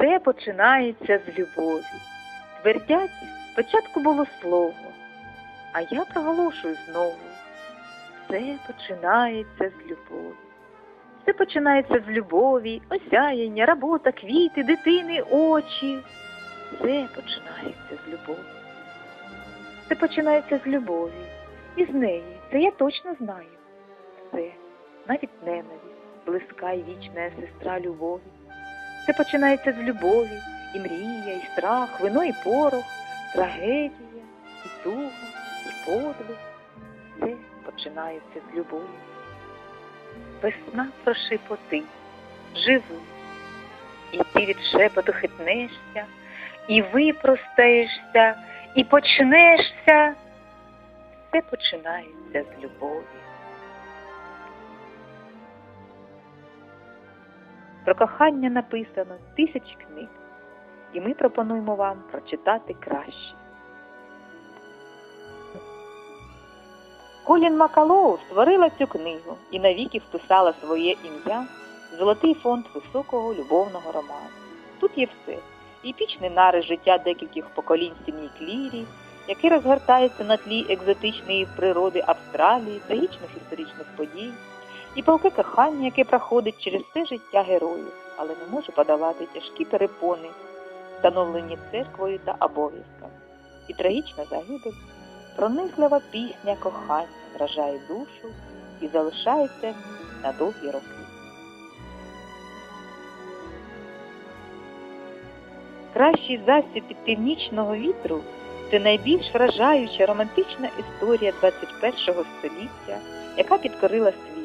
Все починається з любові. Твердять, спочатку було слово, а я проголошую знову. Все починається з любові. Все починається з любові, осяяння, робота, квіти, дитини, очі. Все починається з любові. Все починається з любові. І з неї, це я точно знаю. Все, навіть ненависть, близька і вічна сестра любові. Все починається з любові, і мрія, і страх, вино і порох, трагедія, і туга, і подвиг. Все починається з любові. Весна прошепоти, живи, і ти від шепоту хитнешся, і випростаєшся, і почнешся. Все починається з любові. Про кохання написано тисячі книг, і ми пропонуємо вам прочитати краще. Колін Макалоу створила цю книгу і навіки вписала своє ім'я в золотий фонд високого любовного роману. Тут є все. Епічний нарис життя декількох поколінь сім'ї Клірі, який розгортається на тлі екзотичної природи Австралії, трагічних історичних подій, і палке кохання, яке проходить через все життя героїв, але не може подолати тяжкі перепони, встановлені церквою та обов'язками. І трагічна загибель, пронизлива пісня кохання вражає душу і залишається на довгі роки. Кращий засіб від північного вітру це найбільш вражаюча романтична історія 21 століття, яка підкорила світ.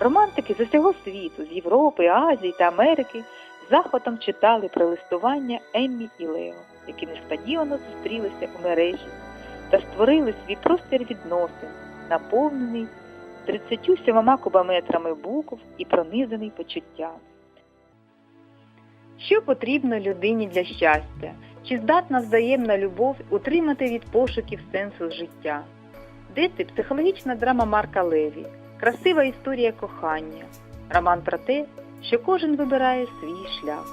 Романтики з усього світу, з Європи, Азії та Америки, з захватом читали про листування Еммі і Лео, які несподівано зустрілися у мережі та створили свій простір відносин, наповнений 37 кубометрами букв і пронизаний почуттям. Що потрібно людині для щастя? Чи здатна взаємна любов утримати від пошуків сенсу життя? Де ти психологічна драма Марка Леві, красива історія кохання, роман про те, що кожен вибирає свій шлях.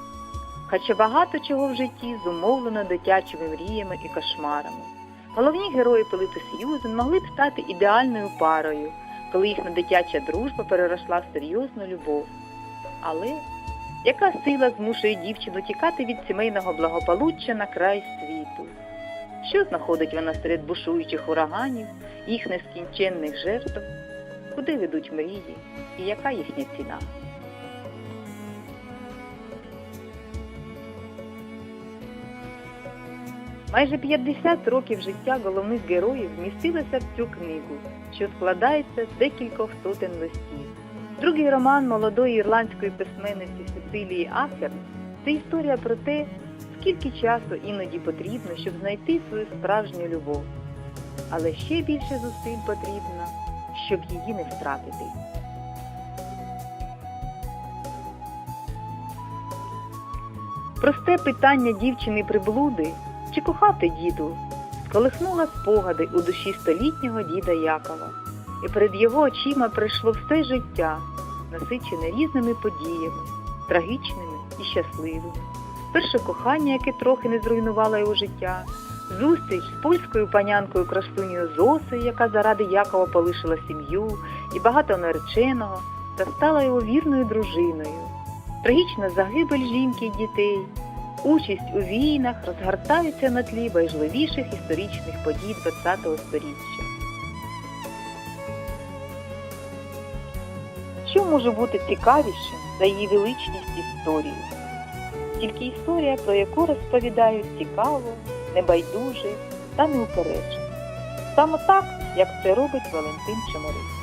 Хоча багато чого в житті зумовлено дитячими мріями і кошмарами. Головні герої Пилипи Сьюзен могли б стати ідеальною парою, коли їхня дитяча дружба переросла в серйозну любов. Але яка сила змушує дівчину тікати від сімейного благополуччя на край світу? Що знаходить вона серед бушуючих ураганів, їх нескінченних жертв? Куди ведуть мрії і яка їхня ціна? Майже 50 років життя головних героїв вмістилося в цю книгу, що складається з декількох сотень листів. Другий роман молодої ірландської письменниці Сесилії Ахерн це історія про те, скільки часу іноді потрібно, щоб знайти свою справжню любов. Але ще більше зусиль потрібно, щоб її не втратити. Просте питання дівчини приблуди чи кохати діду сколихнуло спогади у душі столітнього діда Якова, і перед його очима прийшло все життя, насичене різними подіями, трагічними і щасливими. Перше кохання, яке трохи не зруйнувало його життя, зустріч з польською панянкою красунею Зосою, яка заради Якова полишила сім'ю і багато нареченого, та стала його вірною дружиною, трагічна загибель жінки й дітей, участь у війнах розгортаються на тлі важливіших історичних подій ХХ століття. Що може бути цікавішим за її величність історії? Тільки історія, про яку розповідають цікаво, небайдуже та неупереджено. Саме так, як це робить Валентин Чемерик.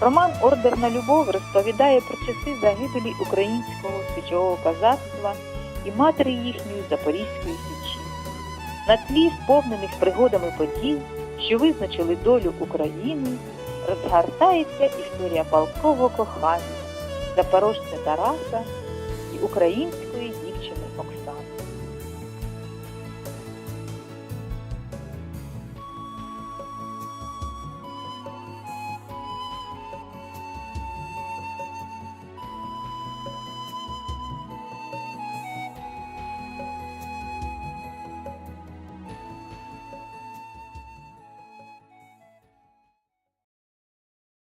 Роман Ордерна любов розповідає про часи загибелі українського січового козацтва і матері їхньої Запорізької січі. На тлі сповнених пригодами подій, що визначили долю України, розгортається історія палкого кохання запорожця Тараса і української.